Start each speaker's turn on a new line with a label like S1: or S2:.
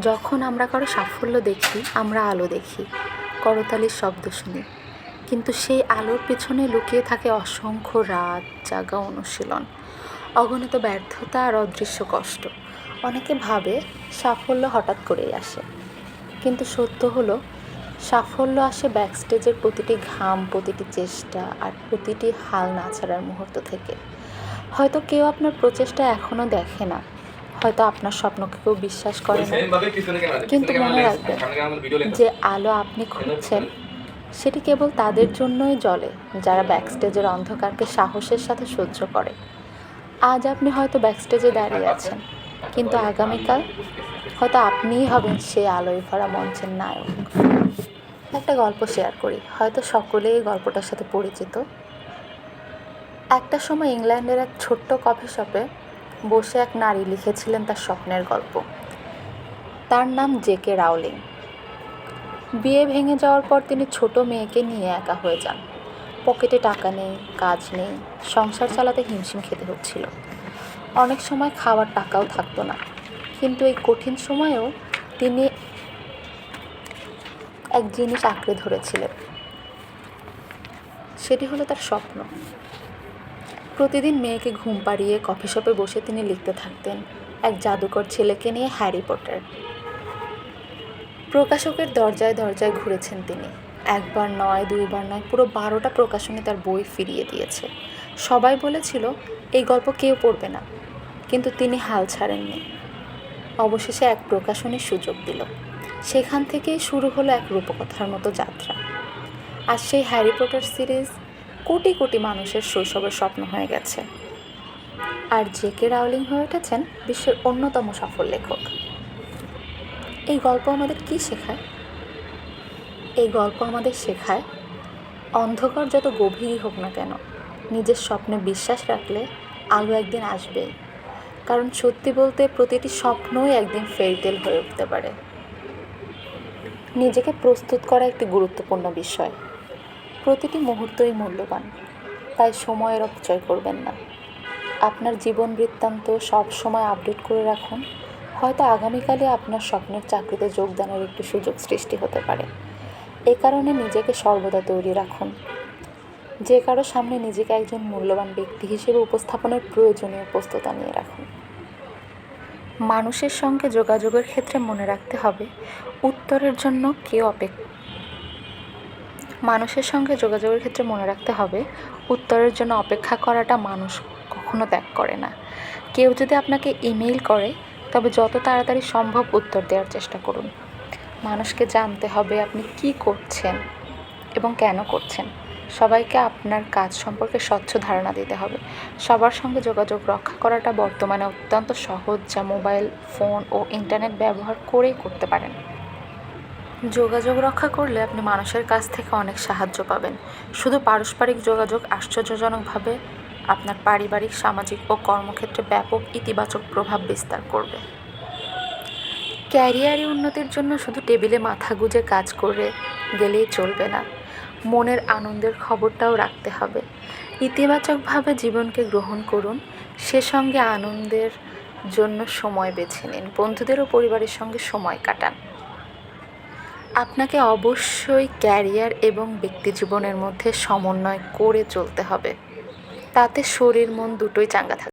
S1: যখন আমরা কারও সাফল্য দেখি, আমরা আলো দেখি, করতালির শব্দ শুনি। কিন্তু সেই আলোর পেছনে লুকিয়ে থাকে অসংখ্য রাত জাগা অনুশীলন, অগণিত ব্যর্থতা আর অদৃশ্য কষ্ট। অনেকে ভাবে সাফল্য হঠাৎ করেই আসে। কিন্তু সত্য হলো, সাফল্য আসে ব্যাকস্টেজের প্রতিটি ঘাম, প্রতিটি চেষ্টা আর প্রতিটি হাল না ছাড়ার মুহূর্ত থেকে। হয়তো কেউ আপনার প্রচেষ্টা এখনও দেখে না হয়তো আপনার স্বপ্নকে কেউ বিশ্বাস করে না। কিন্তু মনে রাখবেন যে আলো আপনি খুঁজছেন সেটি কেবল তাদের জন্যই জ্বলে যারা ব্যাকস্টেজের অন্ধকারকে সাহসের সাথে সহ্য করে। আজ আপনি হয়তো ব্যাকস্টেজে দাঁড়িয়ে আছেন কিন্তু আগামীকাল হয়তো আপনিই হবেন সেই আলোয় ভরা মঞ্চের নায়ক। একটা গল্প শেয়ার করি। হয়তো সকলেই গল্পটার সাথে পরিচিত। একটা সময় ইংল্যান্ডের এক ছোট্ট কফি শপে বসে এক নারী লিখেছিলেন তার স্বপ্নের গল্প। তার নাম জেকে রাউলিং বিয়ে ভেঙে যাওয়ার পর তিনি ছোট মেয়েকে নিয়ে একা হয়ে যান। পকেটে টাকা নেই, কাজ নেই, সংসার চালাতে হিমশিম খেতে হচ্ছিল। অনেক সময় খাওয়ার টাকাও থাকতো না। কিন্তু এই কঠিন সময়েও তিনি এক জিনিস আঁকড়ে ধরেছিলেন। সেটি হলো তার স্বপ্ন। প্রতিদিন মেয়েকে ঘুম পাড়িয়ে কফি শপে বসে তিনি লিখতে থাকতেন, এক জাদুকর ছেলেকে নিয়ে হ্যারি পটার। প্রকাশকের দরজায় দরজায় ঘুরেছেন তিনি। একবার নয়, দুইবার নয়, পুরো বারোটা প্রকাশনী তার বই ফিরিয়ে দিয়েছে। সবাই বলেছিল, এই গল্প কেউ পড়বে না। কিন্তু তিনি হাল ছাড়েননি। অবশেষে এক প্রকাশনীর সুযোগ দিল। সেখান থেকেই শুরু হলো এক রূপকথার মতো যাত্রা। আর সেই Harry Potter series crore crore মানুষের শৈশবের স্বপ্ন হয়ে গেছে। আর জে কে রাউলিং হয়ে উঠেছেন বিশ্বের অন্যতম সফল লেখক। এই গল্প আমাদের কি শেখায়? এই গল্প আমাদের শেখায়, অন্ধকার যত গভীরই হোক না কেন, নিজের স্বপ্নে বিশ্বাস রাখলে আলো একদিন আসবেই। কারণ সত্যি বলতে প্রতিটি স্বপ্নই একদিন ফেরিটেল হয়ে উঠতে পারে। নিজেকে প্রস্তুত করা একটি গুরুত্বপূর্ণ বিষয়। প্রতিটি মুহূর্তই মূল্যবান, তাই সময়ের অপচয় করবেন না। আপনার জীবন বৃত্তান্ত সব সময় আপডেট করে রাখুন। হয়তো আগামীকালে আপনার স্বপ্নের চাকরিতে যোগদানের একটি সুযোগ সৃষ্টি হতে পারে। এ কারণে নিজেকে সর্বদা তৈরি রাখুন। যে কারও সামনে নিজেকে একজন মূল্যবান ব্যক্তি হিসেবে উপস্থাপনের প্রয়োজনীয় প্রস্তুতা নিয়ে রাখুন। মানুষের সঙ্গে যোগাযোগের ক্ষেত্রে মনে রাখতে হবে, উত্তরের জন্য কেউ অপেক্ষা মানুষের সঙ্গে যোগাযোগের ক্ষেত্রে মনে রাখতে হবে, উত্তরের জন্য অপেক্ষা করাটা মানুষ কখনো ত্যাগ করে না। কেউ যদি আপনাকে ইমেইল করে, তবে যত তাড়াতাড়ি সম্ভব উত্তর দেওয়ার চেষ্টা করুন। মানুষকে জানতে হবে আপনি কি করছেন এবং কেন করছেন। সবাইকে আপনার কাজ সম্পর্কে স্বচ্ছ ধারণা দিতে হবে। সবার সঙ্গে যোগাযোগ রক্ষা করাটা বর্তমানে অত্যন্ত সহজ, যা মোবাইল, ফোন ও ইন্টারনেট ব্যবহার করেই করতে পারেন। যোগাযোগ রক্ষা করলে আপনি মানুষের কাছ থেকে অনেক সাহায্য পাবেন। শুধু পারস্পরিক যোগাযোগ আশ্চর্যজনকভাবে আপনার পারিবারিক, সামাজিক ও কর্মক্ষেত্রে ব্যাপক ইতিবাচক প্রভাব বিস্তার করবে। ক্যারিয়ারে উন্নতির জন্য শুধু টেবিলে মাথা গুজে কাজ করে গেলেই চলবে না। মনের আনন্দের খবরটাও রাখতে হবে। ইতিবাচকভাবে জীবনকে গ্রহণ করুন। সে সঙ্গে আনন্দের জন্য সময় বেছে নিন। বন্ধুদের ও পরিবারের সঙ্গে সময় কাটান। আপনাকে অবশ্যই ক্যারিয়ার এবং ব্যক্তি জীবনের মধ্যে সমন্বয় করে চলতে হবে। তাতে শরীর, মন দুটোই চাঙ্গা থাকবে